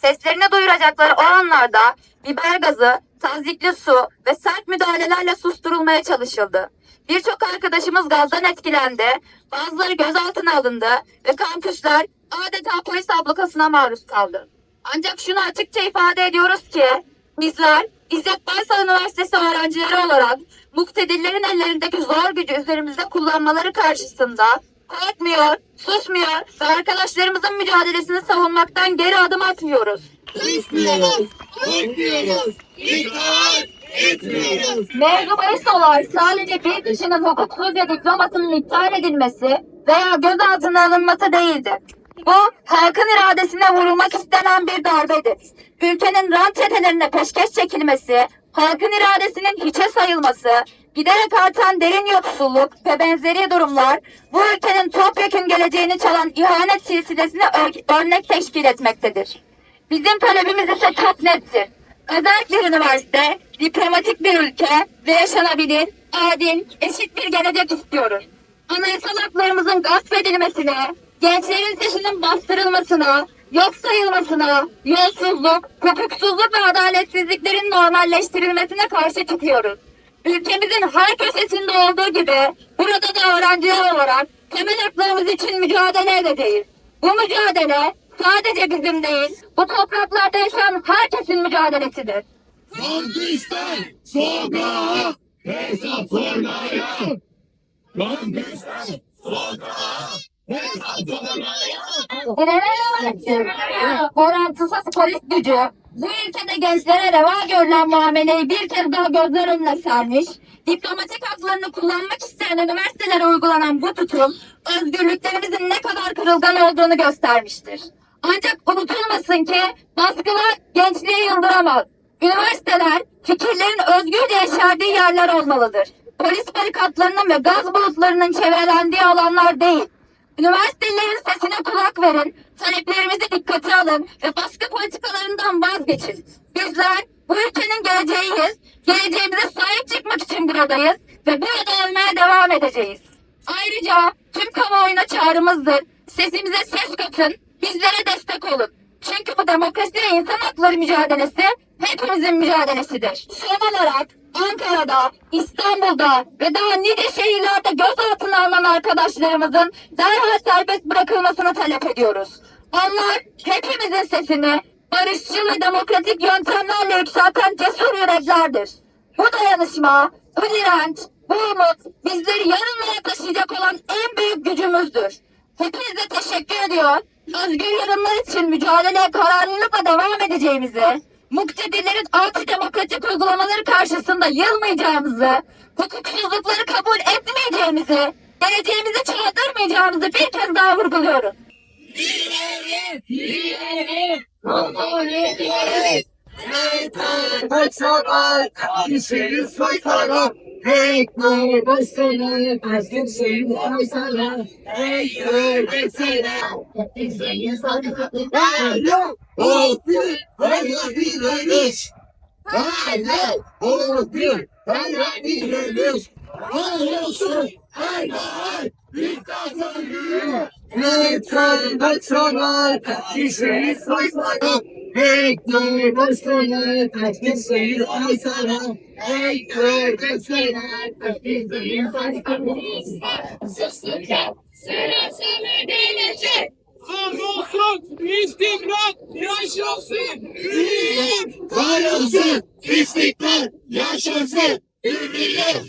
seslerini duyuracakları o anlarda biber gazı, tazikli su ve sert müdahalelerle susturulmaya çalışıldı. Birçok arkadaşımız gazdan etkilendi, bazıları gözaltına alındı ve kampüsler adeta polis ablukasına maruz kaldı. Ancak şunu açıkça ifade ediyoruz ki bizler İzzet Baysal Üniversitesi öğrencileri olarak muktedillerin ellerindeki zor gücü üzerimizde kullanmaları karşısında korkmuyor, susmuyor ve arkadaşlarımızın mücadelesini savunmaktan geri adım atmıyoruz. Susmuyoruz, korkmuyoruz, itaat etmiyoruz. Mevzu bahis sadece bir kişinin hukuksuzca diplomasının iptal edilmesi veya gözaltına alınması değildir. Bu halkın iradesine vurulmak istenen bir darbedir. Ülkenin rant çetelerine peşkeş çekilmesi, halkın iradesinin hiçe sayılması, giderek artan derin yoksulluk ve benzeri durumlar bu ülkenin topyekun geleceğini çalan ihanet silsilesine ör- örnek teşkil etmektedir. Bizim talebimiz ise çok nettir. Özel bir üniversite, diplomatik bir ülke ve yaşanabilir, adil, eşit bir gelecek istiyoruz. Anayasal haklarımızın gasp edilmesine, gençlerin sesinin bastırılmasına, yok sayılmasına, yolsuzluk, hukuksuzluk ve adaletsizliklerin normalleştirilmesine karşı çıkıyoruz. Ülkemizin her köşesinde olduğu gibi burada da öğrenciler olarak temel haklarımız için mücadele edeceğiz. Bu mücadele sadece bizim değil, bu topraklarda yaşayan herkesin mücadelesidir. Kampüsten sokağa, hesap sormaya. Kampüsten sokağa, hesap sormaya. Orantısız polis gücü bu ülkede gençlere reva görülen muameleyi bir kez daha gözler önüne sermiş, diplomatik haklarını kullanmak isteyen üniversitelere uygulanan bu tutum, özgürlüklerimizin ne kadar kırılgan olduğunu göstermiştir. Ancak unutulmasın ki baskılar gençliği yıldıramaz. Üniversiteler fikirlerin özgürce yeşerdiği yerler olmalıdır. Polis barikatlarının ve gaz bulutlarının çevrelendiği alanlar değil. Üniversitelerin sesine kulak verin, taleplerimizi dikkate alın ve baskı politikalarından vazgeçin. Bizler bu ülkenin geleceğiyiz, geleceğimize sahip çıkmak için buradayız ve burada olmaya devam edeceğiz. Ayrıca tüm kamuoyuna çağrımızdır. Sesimize ses katın, bizlere destek olun. Çünkü bu demokrasi ve insan hakları mücadelesi hepimizin mücadelesidir. Son olarak Ankara'da, İstanbul'da ve daha nice şehirlerde gözaltına alınan arkadaşlarımızın derhal serbest bırakılmasını talep ediyoruz. Onlar hepimizin sesini barışçıl ve demokratik yöntemlerle yükselten cesur yüreklerdir. Bu dayanışma, bu direnç, bu umut bizleri yarınlara taşıyacak olan en büyük gücümüzdür. Hepinize teşekkür ediyor. Özgür yarınlar için mücadeleye kararlılıkla devam edeceğimizi, muktedirlerin antidemokratik uygulamaları karşısında yılmayacağımızı, hukuksuzlukları kabul etmeyeceğimizi, geleceğimizi çaldırmayacağımızı bir kez daha vurguluyoruz. Kabul ediyoruz. Yeter başına, kimseyi soysana. Ekmeği başına, kimseyi soysana. Ekmeği başına, kimseyi soysana. Alo, oldu, hala direniş. Alo, oldu, hala direniş. Olsun, hala bir kazanıyor. Yeter başına, kimseyi soysana. Ekmeği başına, kimseyi soysana. Ekmeği başına, kimseyi soysana. Sustukça sırasını gelecek. Olsun, istikrar, yaşasın, Var olsun, istiklal yaşasın, hürriyet